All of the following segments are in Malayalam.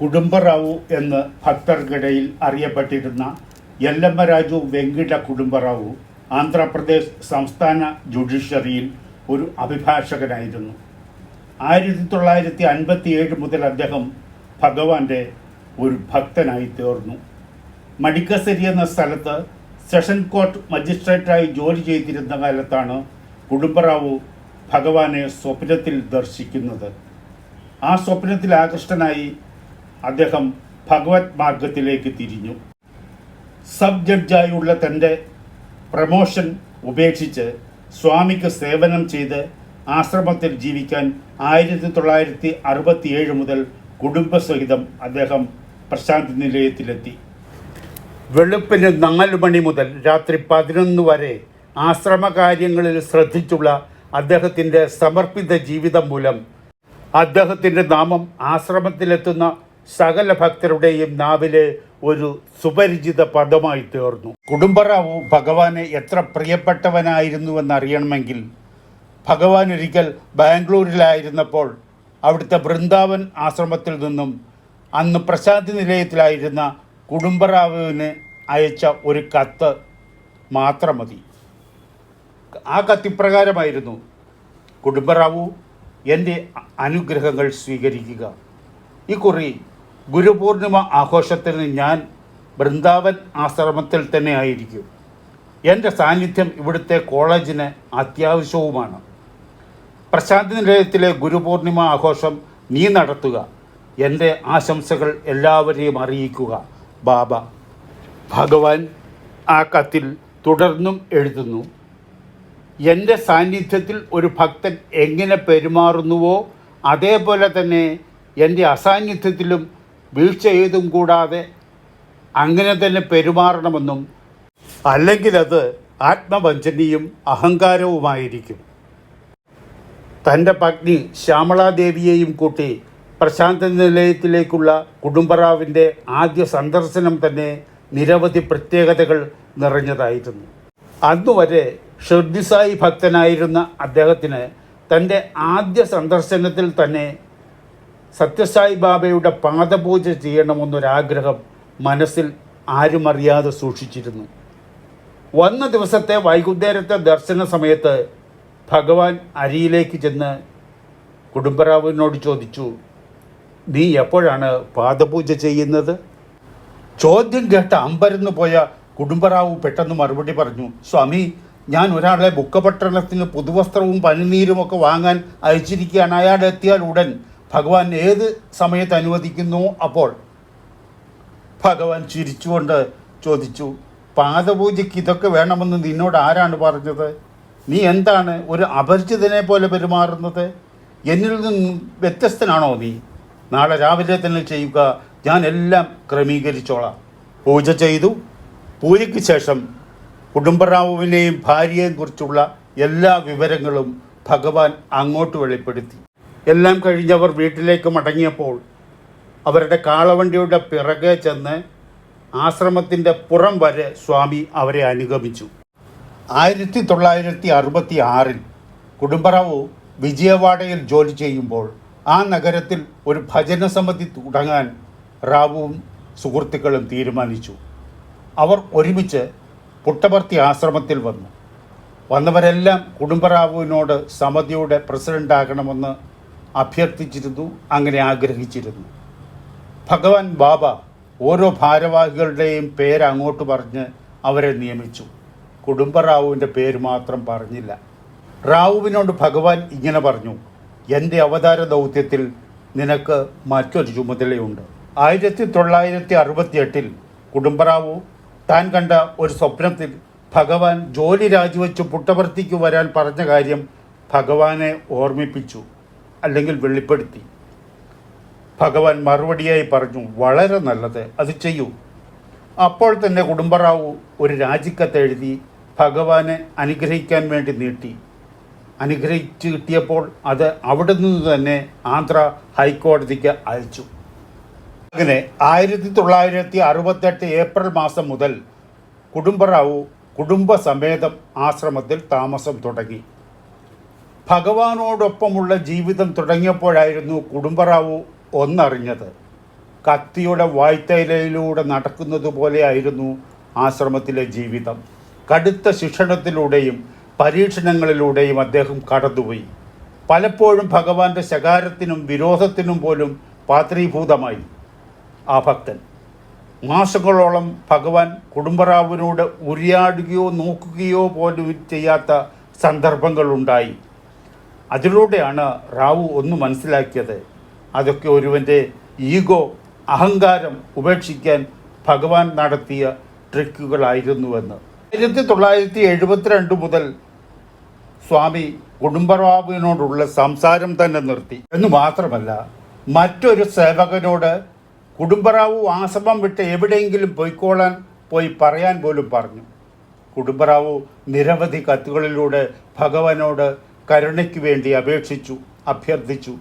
കുടുംബറാവു എന്ന് ഭക്തർക്കിടയിൽ അറിയപ്പെട്ടിരുന്ന യല്ലമ്മരാജു വെങ്കിട കുടുംബറാവു ആന്ധ്രാപ്രദേശ് സംസ്ഥാന ജുഡീഷ്യറിയിൽ ഒരു അഭിഭാഷകനായിരുന്നു. ആയിരത്തി തൊള്ളായിരത്തി അൻപത്തി ഏഴ് മുതൽ അദ്ദേഹം ഭഗവാന്റെ ഒരു ഭക്തനായി തീർന്നു. മടിക്കസരി എന്ന സ്ഥലത്ത് സെഷൻ കോർട്ട് മജിസ്ട്രേറ്റായി ജോലി ചെയ്തിരുന്ന കാലത്താണ് കുടുംബറാവു ഭഗവാനെ സ്വപ്നത്തിൽ ദർശിക്കുന്നത്. ആ സ്വപ്നത്തിൽ ആകൃഷ്ടനായി അദ്ദേഹം ഭഗവത് മാർഗത്തിലേക്ക് തിരിഞ്ഞു. സബ് ജഡ്ജായുള്ള തന്റെ പ്രമോഷൻ ഉപേക്ഷിച്ച് സ്വാമിക്ക് സേവനം ചെയ്ത് ആശ്രമത്തിൽ ജീവിക്കാൻ ആയിരത്തി തൊള്ളായിരത്തി അറുപത്തിയേഴ് മുതൽ കുടുംബസഹിതം അദ്ദേഹം പ്രശാന്തി നിലയത്തിലെത്തി. വെളുപ്പിന് നാല് മണി മുതൽ രാത്രി പതിനൊന്ന് വരെ ആശ്രമകാര്യങ്ങളിൽ ശ്രദ്ധിച്ചുള്ള അദ്ദേഹത്തിന്റെ സമർപ്പിത ജീവിതം മൂലം അദ്ദേഹത്തിന്റെ നാമം ആശ്രമത്തിലെത്തുന്ന സകല ഭക്തരുടെയും നാവിലെ ഒരു സുപരിചിത പദമായി തീർന്നു. കുടുംബറാവു ഭഗവാനെ എത്ര പ്രിയപ്പെട്ടവനായിരുന്നുവെന്നറിയണമെങ്കിൽ ഭഗവാൻ ഒരിക്കൽ ബാംഗ്ലൂരിലായിരുന്നപ്പോൾ അവിടുത്തെ വൃന്ദാവൻ ആശ്രമത്തിൽ നിന്നും അന്ന് പ്രശാന്തി നിലയത്തിലായിരുന്ന കുടുംബറാവുവിന് അയച്ച ഒരു കത്ത് മാത്രം മതി ആ കത്തിപ്രകാരമായിരുന്നു കുടുംബറാവു എന്റെ അനുഗ്രഹങ്ങൾ സ്വീകരിക്കുക. ഇക്കുറി ഗുരുപൂർണിമ ആഘോഷത്തിന് ഞാൻ ബൃന്ദാവൻ ആശ്രമത്തിൽ തന്നെ ആയിരിക്കും. എന്റെ സാന്നിധ്യം ഇവിടുത്തെ കോളേജിന് അത്യാവശ്യവുമാണ്. പ്രശാന്തി നിലയത്തിലെ ഗുരുപൂർണിമ ആഘോഷം നീ നടത്തുക. എന്റെ ആശംസകൾ എല്ലാവരെയും അറിയിക്കുക. ബാബ ഭഗവാൻ ആ കത്തിൽ തുടർന്നും എഴുതുന്നു. എന്റെ സാന്നിധ്യത്തിൽ ഒരു ഭക്തൻ എങ്ങനെ പെരുമാറുന്നുവോ അതേപോലെ തന്നെ എന്റെ അസാന്നിധ്യത്തിലും വീഴ്ച ഏതും കൂടാതെ അങ്ങനെ തന്നെ പെരുമാറണമെന്നും അല്ലെങ്കിൽ അത് ആത്മവഞ്ചനയും അഹങ്കാരവുമായിരിക്കും. തന്റെ പത്നി ശ്യാമളാദേവിയെയും കൂട്ടി പ്രശാന്ത നിലയത്തിലേക്കുള്ള കുടുംബറാവിന്റെ ആദ്യ സന്ദർശനം തന്നെ നിരവധി പ്രത്യേകതകൾ നിറഞ്ഞതായിരുന്നു. അന്നുവരെ ഷിർദിസായി ഭക്തനായിരുന്ന അദ്ദേഹത്തിന് തന്റെ ആദ്യ സന്ദർശനത്തിൽ തന്നെ സത്യസായി ബാബയുടെ പാദപൂജ ചെയ്യണമെന്നൊരാഗ്രഹം മനസ്സിൽ ആരും അറിയാതെ സൂക്ഷിച്ചിരുന്നു. വന്ന ദിവസത്തെ വൈകുന്നേരത്തെ ദർശന സമയത്ത് ഭഗവാൻ അരിയിലേക്ക് ചെന്ന് കുടുംബറാവുവിനോട് ചോദിച്ചു നീ എപ്പോഴാണ് പാദപൂജ ചെയ്യുന്നത്? ചോദ്യം കേട്ട അമ്പരന്ന് പോയ കുടുംബറാവു പെട്ടെന്ന് മറുപടി പറഞ്ഞു സ്വാമി ഞാൻ ഒരാളെ ബുക്കപട്ടണത്തിന് പുതുവസ്ത്രവും പനിനീരുമൊക്കെ വാങ്ങാൻ അയച്ചിരിക്കുകയാണ്. അയാൾ എത്തിയാൽ ഉടൻ ഭഗവാൻ ഏത് സമയത്ത് അനുവദിക്കുന്നു അപ്പോൾ? ഭഗവാൻ ചിരിച്ചുകൊണ്ട് ചോദിച്ചു പാദപൂജയ്ക്ക് ഇതൊക്കെ വേണമെന്ന് നിന്നോട് ആരാണ് പറഞ്ഞത്? നീ എന്താണ് ഒരു അപരിചിതനെ പോലെ പെരുമാറുന്നത്? എന്നിൽ നിന്നും വ്യത്യസ്തനാണോ നീ? നാളെ രാവിലെ തന്നെ ചെയ്യുക. ഞാൻ എല്ലാം ക്രമീകരിച്ചോളാം. പൂജ ചെയ്തു. പൂജയ്ക്ക് ശേഷം കുടുംബറാവുവിനെയും ഭാര്യയെയും കുറിച്ചുള്ള എല്ലാ വിവരങ്ങളും ഭഗവാൻ അങ്ങോട്ട് വെളിപ്പെടുത്തി. എല്ലാം കഴിഞ്ഞവർ വീട്ടിലേക്ക് മടങ്ങിയപ്പോൾ അവരുടെ കാളവണ്ടിയുടെ പിറകെ ചെന്ന് ആശ്രമത്തിന്റെ പുറം വരെ സ്വാമി അവരെ അനുഗമിച്ചു. ആയിരത്തി തൊള്ളായിരത്തി അറുപത്തി ആറിൽ കുടുംബറാവു വിജയവാഡയിൽ ജോലി ചെയ്യുമ്പോൾ ആ നഗരത്തിൽ ഒരു ഭജന സമിതി തുടങ്ങാൻ റാവുവും സുഹൃത്തുക്കളും തീരുമാനിച്ചു. അവർ ഒരുമിച്ച് പുട്ടപർത്തി ആശ്രമത്തിൽ വന്നു. വന്നവരെല്ലാം കുടുംബറാവുവിനോട് സമിതിയുടെ പ്രസിഡന്റാകണമെന്ന് അഭ്യർത്ഥിച്ചിരുന്നു അങ്ങനെ ആഗ്രഹിച്ചിരുന്നു. ഭഗവാൻ ബാബ ഓരോ ഭാരവാഹികളുടെയും പേര് അങ്ങോട്ട് പറഞ്ഞ് അവരെ നിയമിച്ചു. കുടുംബറാവുവിന്റെ പേര് മാത്രം പറഞ്ഞില്ല. റാവുവിനോട് ഭഗവാൻ ഇങ്ങനെ പറഞ്ഞു എന്റെ അവതാര ദൗത്യത്തിൽ നിനക്ക് മറ്റൊരു ചുമതലയുണ്ട്. ആയിരത്തി തൊള്ളായിരത്തി അറുപത്തിയെട്ടിൽ കുടുംബറാവു താൻ കണ്ട ഒരു സ്വപ്നത്തിൽ ഭഗവാൻ ജോലി രാജിവെച്ച് പുട്ടവർത്തിക്ക് വരാൻ പറഞ്ഞ കാര്യം ഭഗവാനെ ഓർമ്മിപ്പിച്ചു. അല്ലെങ്കിൽ വെളിപ്പെടുത്തി. ഭഗവാൻ മറുപടിയായി പറഞ്ഞു വളരെ നല്ലത് അത് ചെയ്യൂ. അപ്പോൾ തന്നെ കുടുംബറാവു ഒരു രാജിക്കത്ത് എഴുതി ഭഗവാനെ അനുഗ്രഹിക്കാൻ വേണ്ടി നീട്ടി. അനുഗ്രഹിച്ച് കിട്ടിയപ്പോൾ അത് അവിടെ നിന്ന് തന്നെ ആന്ധ്ര ഹൈക്കോടതിക്ക് അയച്ചു. അങ്ങനെ ആയിരത്തി തൊള്ളായിരത്തി അറുപത്തെട്ട് ഏപ്രിൽ മാസം മുതൽ കുടുംബറാവു കുടുംബസമേതം ആശ്രമത്തിൽ താമസം തുടങ്ങി. ഭഗവാനോടൊപ്പമുള്ള ജീവിതം തുടങ്ങിയപ്പോഴായിരുന്നു കുടുംബറാവു ഒന്നറിഞ്ഞത്. കത്തിയുടെ വായ്ത്തയിലൂടെ നടക്കുന്നത് പോലെയായിരുന്നു ആശ്രമത്തിലെ ജീവിതം. കടുത്ത ശിക്ഷണത്തിലൂടെയും പരീക്ഷണങ്ങളിലൂടെയും അദ്ദേഹം കടന്നുപോയി. പലപ്പോഴും ഭഗവാന്റെ ശകാരത്തിനും വിരോധത്തിനും പോലും പാത്രീഭൂതമായി. ആ ഭക്തൻ മാസങ്ങളോളം ഭഗവാൻ കുടുംബറാവിനോട് ഉരിയാടുകയോ നോക്കുകയോ പോലും ചെയ്യാത്ത സന്ദർഭങ്ങളുണ്ടായി. അതിലൂടെയാണ് റാവു ഒന്ന് മനസ്സിലാക്കിയത്. അതൊക്കെ ഒരുവന്റെ ഈഗോ അഹങ്കാരം ഉപേക്ഷിക്കാൻ ഭഗവാൻ നടത്തിയ ട്രിക്കുകളായിരുന്നുവെന്ന്. ആയിരത്തി തൊള്ളായിരത്തി എഴുപത്തിരണ്ട് മുതൽ സ്വാമി കുടുംബറാവുവിനോടുള്ള സംസാരം തന്നെ നിർത്തി. എന്ന് മാത്രമല്ല മറ്റൊരു സേവകനോട് കുടുംബറാവു ആശ്രമം വിട്ട് എവിടെയെങ്കിലും പോയിക്കോളാൻ പോയി പറയാൻ പോലും പറഞ്ഞു. കുടുംബറാവു നിരവധി കത്തുകളിലൂടെ ഭഗവാനോട് കരുണയ്ക്ക് വേണ്ടി അപേക്ഷിച്ചു അഭ്യർത്ഥിച്ചു.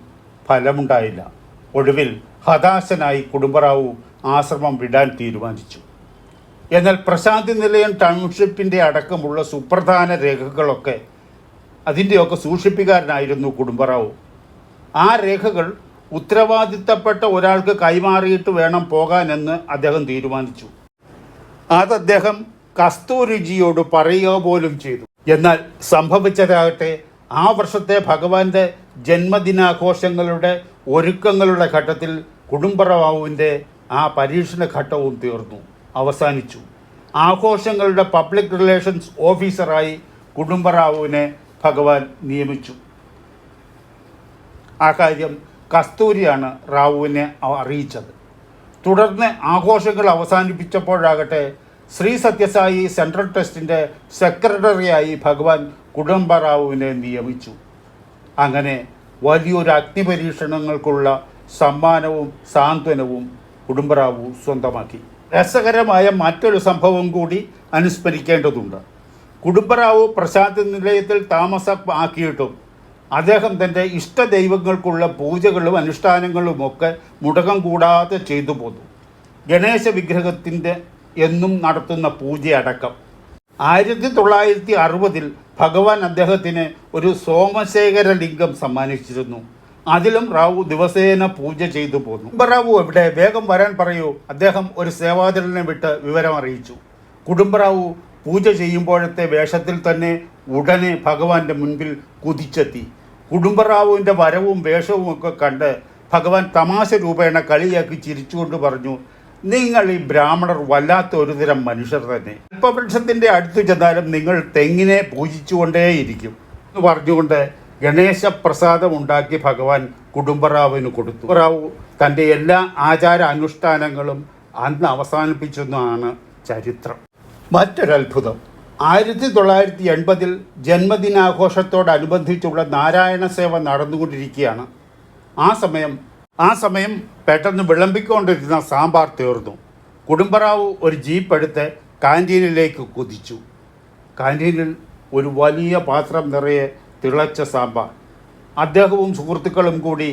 ഫലമുണ്ടായില്ല. ഒടുവിൽ ഹതാശനായി കുടുംബറാവു ആശ്രമം വിടാൻ തീരുമാനിച്ചു. എന്നാൽ പ്രശാന്തി നിലയം ടൗൺഷിപ്പിന്റെ അടക്കമുള്ള സുപ്രധാന രേഖകളൊക്കെ അതിന്റെയൊക്കെ സൂക്ഷിപ്പുകാരനായിരുന്നു കുടുംബറാവു. ആ രേഖകൾ ഉത്തരവാദിത്തപ്പെട്ട ഒരാൾക്ക് കൈമാറിയിട്ട് വേണം പോകാനെന്ന് അദ്ദേഹം തീരുമാനിച്ചു. അത് അദ്ദേഹം കസ്തൂരിജിയോട് പറയുക പോലും ചെയ്തു. എന്നാൽ സംഭവിച്ചതാകട്ടെ ആ വർഷത്തെ ഭഗവാന്റെ ജന്മദിനാഘോഷങ്ങളുടെ ഒരുക്കങ്ങളുടെ ഘട്ടത്തിൽ കുടുംബറാവുവിന്റെ ആ പരീക്ഷണ ഘട്ടവും തീർന്നു അവസാനിച്ചു. ആഘോഷങ്ങളുടെ പബ്ലിക് റിലേഷൻസ് ഓഫീസറായി കുടുംബറാവുവിനെ ഭഗവാൻ നിയമിച്ചു. ആ കാര്യം കസ്തൂരിയാണ് റാവുവിനെ അറിയിച്ചത്. തുടർന്ന് ആഘോഷങ്ങൾ അവസാനിപ്പിച്ചപ്പോഴാകട്ടെ ശ്രീ സത്യസായി സെൻട്രൽ ട്രസ്റ്റിന്റെ സെക്രട്ടറിയായി ഭഗവാൻ കുടുംബറാവുവിനെ നിയമിച്ചു. അങ്ങനെ വലിയൊരു അഗ്നിപരീക്ഷണങ്ങൾക്കുള്ള സമ്മാനവും സാന്ത്വനവും കുടുംബറാവു സ്വന്തമാക്കി. രസകരമായ മറ്റൊരു സംഭവം കൂടി അനുസ്മരിക്കേണ്ടതുണ്ട്. കുടുംബറാവു പ്രശാന്തി നിലയത്തിൽ താമസമാക്കിയിട്ടും അദ്ദേഹം തന്റെ ഇഷ്ടദൈവങ്ങൾക്കുള്ള പൂജകളും അനുഷ്ഠാനങ്ങളുമൊക്കെ മുടക്കം കൂടാതെ ചെയ്തു പോന്നു. ഗണേശ വിഗ്രഹത്തിന്റെ എന്നും നടത്തുന്ന പൂജയടക്കം. ആയിരത്തി തൊള്ളായിരത്തി അറുപതിൽ ഭഗവാൻ അദ്ദേഹത്തിന് ഒരു സോമശേഖര ലിംഗം സമ്മാനിച്ചിരുന്നു. അതിലും റാവു ദിവസേന പൂജ ചെയ്തു പോന്നു. കുടുംബറാവു എവിടെ വേഗം വരാൻ പറയൂ. അദ്ദേഹം ഒരു സേവാദരനെ വിട്ട് വിവരം അറിയിച്ചു കുടുംബറാവു പൂജ ചെയ്യുമ്പോഴത്തെ വേഷത്തിൽ തന്നെ ഉടനെ ഭഗവാന്റെ മുൻപിൽ കുതിച്ചെത്തി. കുടുംബറാവുവിന്റെ വരവും വേഷവും ഒക്കെ കണ്ട് ഭഗവാൻ തമാശ രൂപേണ കളിയാക്കി ചിരിച്ചുകൊണ്ട് പറഞ്ഞു നിങ്ങൾ ഈ ബ്രാഹ്മണർ വല്ലാത്ത ഒരു തരം മനുഷ്യർ തന്നെ. അല്പവൃക്ഷത്തിന്റെ അടുത്തു ചെന്നാലും നിങ്ങൾ തെങ്ങിനെ പൂജിച്ചുകൊണ്ടേയിരിക്കും എന്ന് പറഞ്ഞുകൊണ്ട് ഗണേശ പ്രസാദം ഉണ്ടാക്കി ഭഗവാൻ കുടുംബറാവുവിന് കൊടുത്തു. റാവു തന്റെ എല്ലാ ആചാര അനുഷ്ഠാനങ്ങളും അന്ന് അവസാനിപ്പിച്ചെന്നാണ് ചരിത്രം. മറ്റൊരത്ഭുതം. ആയിരത്തി തൊള്ളായിരത്തി എൺപതിൽ ജന്മദിനാഘോഷത്തോടനുബന്ധിച്ചുള്ള നാരായണ സേവ നടന്നുകൊണ്ടിരിക്കുകയാണ്. ആ സമയം ആ സമയം പെട്ടെന്ന് വിളമ്പിക്കൊണ്ടിരുന്ന സാമ്പാർ തീർന്നു. കുടുംബറാവു ഒരു ജീപ്പ് എടുത്ത് കാന്റീനിലേക്ക് കുതിച്ചു. കാന്റീനിൽ ഒരു വലിയ പാത്രം നിറയെ തിളച്ച സാമ്പാർ. അദ്ദേഹവും സുഹൃത്തുക്കളും കൂടി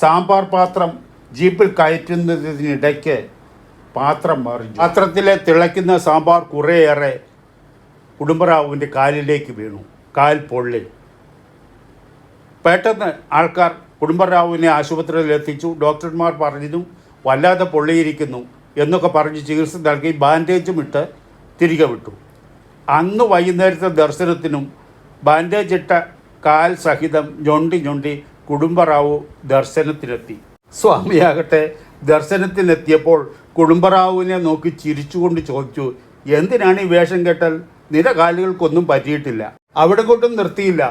സാമ്പാർ പാത്രം ജീപ്പിൽ കയറ്റുന്നതിനിടയ്ക്ക് പാത്രം മറിഞ്ഞു. പാത്രത്തിലെ തിളയ്ക്കുന്ന സാമ്പാർ കുറേയേറെ കുടുംബറാവുവിന്റെ കാലിലേക്ക് വീണു. കാൽ പൊള്ളി. പെട്ടെന്ന് ആൾക്കാർ കുടുംബറാവുവിനെ ആശുപത്രിയിൽ എത്തിച്ചു. ഡോക്ടർമാർ പറഞ്ഞു വല്ലാതെ പൊള്ളിയിരിക്കുന്നു എന്നൊക്കെ പറഞ്ഞ് ചികിത്സ നൽകി ബാൻഡേജും ഇട്ട് തിരികെ വിട്ടു. അന്ന് വൈകുന്നേരത്തെ ദർശനത്തിനും ബാൻഡേജ് ഇട്ട കാൽ സഹിതം ഞൊണ്ടി ഞൊണ്ടി കുടുംബറാവു ദർശനത്തിലെത്തി സ്വാമിയാകട്ടെ ദർശനത്തിനെത്തിയപ്പോൾ കുടുംബറാവുവിനെ നോക്കി ചിരിച്ചുകൊണ്ട് ചോദിച്ചു എന്തിനാണ് ഈ വേഷം കെട്ടൽ? നിര കാലുകൾക്കൊന്നും പറ്റിയിട്ടില്ല അവിടെ കൊണ്ടും നിർത്തിയില്ല.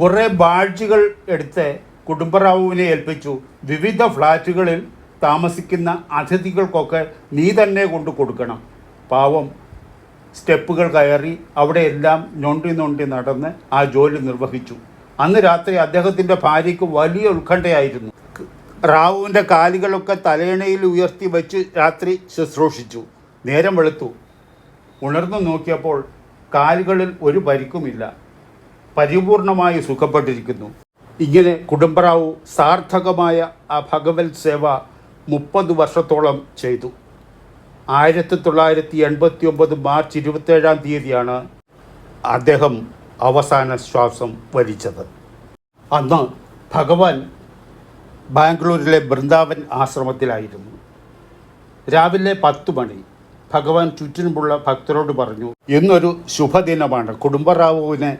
കുറേ ബാഴ്ചകൾ എടുത്ത് കുടുംബറാവുവിനെ ഏൽപ്പിച്ചു. വിവിധ ഫ്ലാറ്റുകളിൽ താമസിക്കുന്ന അതിഥികൾക്കൊക്കെ നീ തന്നെ കൊണ്ടു കൊടുക്കണം. പാവം. സ്റ്റെപ്പുകൾ കയറി അവിടെയെല്ലാം ഞൊണ്ടി ഞൊണ്ടി നടന്ന് ആ ജോലി നിർവഹിച്ചു. അന്ന് രാത്രി അദ്ദേഹത്തിന്റെ ഭാര്യയ്ക്ക് വലിയ ഉത്കണ്ഠയായിരുന്നു. റാവുവിന്റെ കാലുകളൊക്കെ തലയണയിൽ ഉയർത്തി വെച്ച് രാത്രി ശുശ്രൂഷിച്ചു. നേരം വെളുത്തു. ഉണർന്നു നോക്കിയപ്പോൾ കാലുകളിൽ ഒരു പരിക്കുമില്ല. പരിപൂർണമായി സുഖപ്പെട്ടിരിക്കുന്നു. ഇങ്ങനെ കുടുംബറാവു സാർത്ഥകമായ ആ ഭഗവത് സേവ മുപ്പത് വർഷത്തോളം ചെയ്തു. ആയിരത്തി തൊള്ളായിരത്തി എൺപത്തി ഒമ്പത് മാർച്ച് ഇരുപത്തേഴാം തീയതിയാണ് അദ്ദേഹം അവസാന ശ്വാസം വലിച്ചത്. അന്ന് ഭഗവാൻ ബാംഗ്ലൂരിലെ ബൃന്ദാവൻ ആശ്രമത്തിലായിരുന്നു. രാവിലെ പത്തു മണി ഭഗവാൻ ചുറ്റിനുമുള്ള ഭക്തരോട് പറഞ്ഞു ഇന്നൊരു ശുഭദിനമാണ്. കുടുംബറാവുവിനെ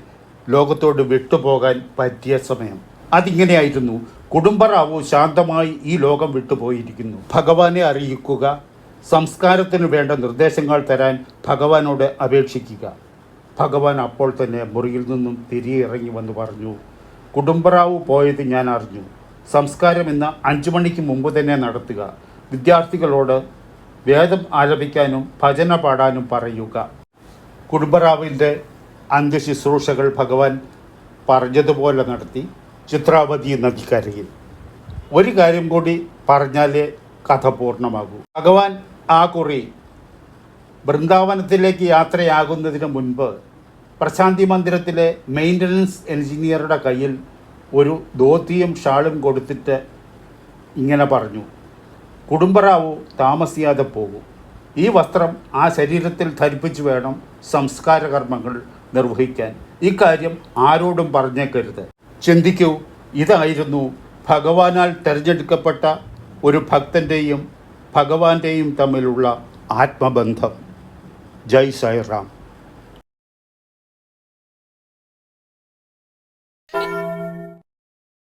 ലോകത്തോട് വിട്ടുപോകാൻ പറ്റിയ സമയം. അതിങ്ങനെയായിരുന്നു. കുടുംബറാവു ശാന്തമായി ഈ ലോകം വിട്ടുപോയിരിക്കുന്നു. ഭഗവാനെ അറിയിക്കുക സംസ്കാരത്തിന് വേണ്ട നിർദ്ദേശങ്ങൾ തരാൻ ഭഗവാനോട് അപേക്ഷിക്കുക. ഭഗവാൻ അപ്പോൾ തന്നെ മുറിയിൽ നിന്നും തിരികെ ഇറങ്ങി വന്ന് പറഞ്ഞു കുടുംബറാവു പോയത് ഞാൻ അറിഞ്ഞു. സംസ്കാരം ഇന്ന് അഞ്ചു മണിക്ക് മുമ്പ് തന്നെ നടത്തുക. വിദ്യാർത്ഥികളോട് വേദം ആലപിക്കാനും ഭജന പാടാനും പറയുക. കുടുംബറാവിന്റെ അന്ത്യശുശ്രൂഷകൾ ഭഗവാൻ പറഞ്ഞതുപോലെ നടത്തി ചിത്രാവതി നദിക്കരയിൽ ഒരു കാര്യം കൂടി പറഞ്ഞാലേ കഥ പൂർണമാകൂ. ഭഗവാൻ ആ കുറി ബൃന്ദാവനത്തിലേക്ക് യാത്രയാകുന്നതിന് മുൻപ് പ്രശാന്തി മന്ദിരത്തിലെ മെയിന്റനൻസ് എൻജിനീയറുടെ കയ്യിൽ ഒരു ധോത്തിയും ഷാളും കൊടുത്തിട്ട് ഇങ്ങനെ പറഞ്ഞു കുടുംബറാവു താമസിയാതെ പോകും. ഈ വസ്ത്രം ആ ശരീരത്തിൽ ധരിപ്പിച്ചു വേണം സംസ്കാര കർമ്മങ്ങൾ നിർവഹിക്കാൻ. ഇക്കാര്യം ആരോടും പറഞ്ഞേക്കരുത്. ചിന്തിക്കൂ ഇതായിരുന്നു ഭഗവാനാൽ തിരഞ്ഞെടുക്കപ്പെട്ട ഒരു ഭക്തന്റെയും ഭഗവാന്റെയും തമ്മിലുള്ള ആത്മബന്ധം. ജയ് സായിറാം.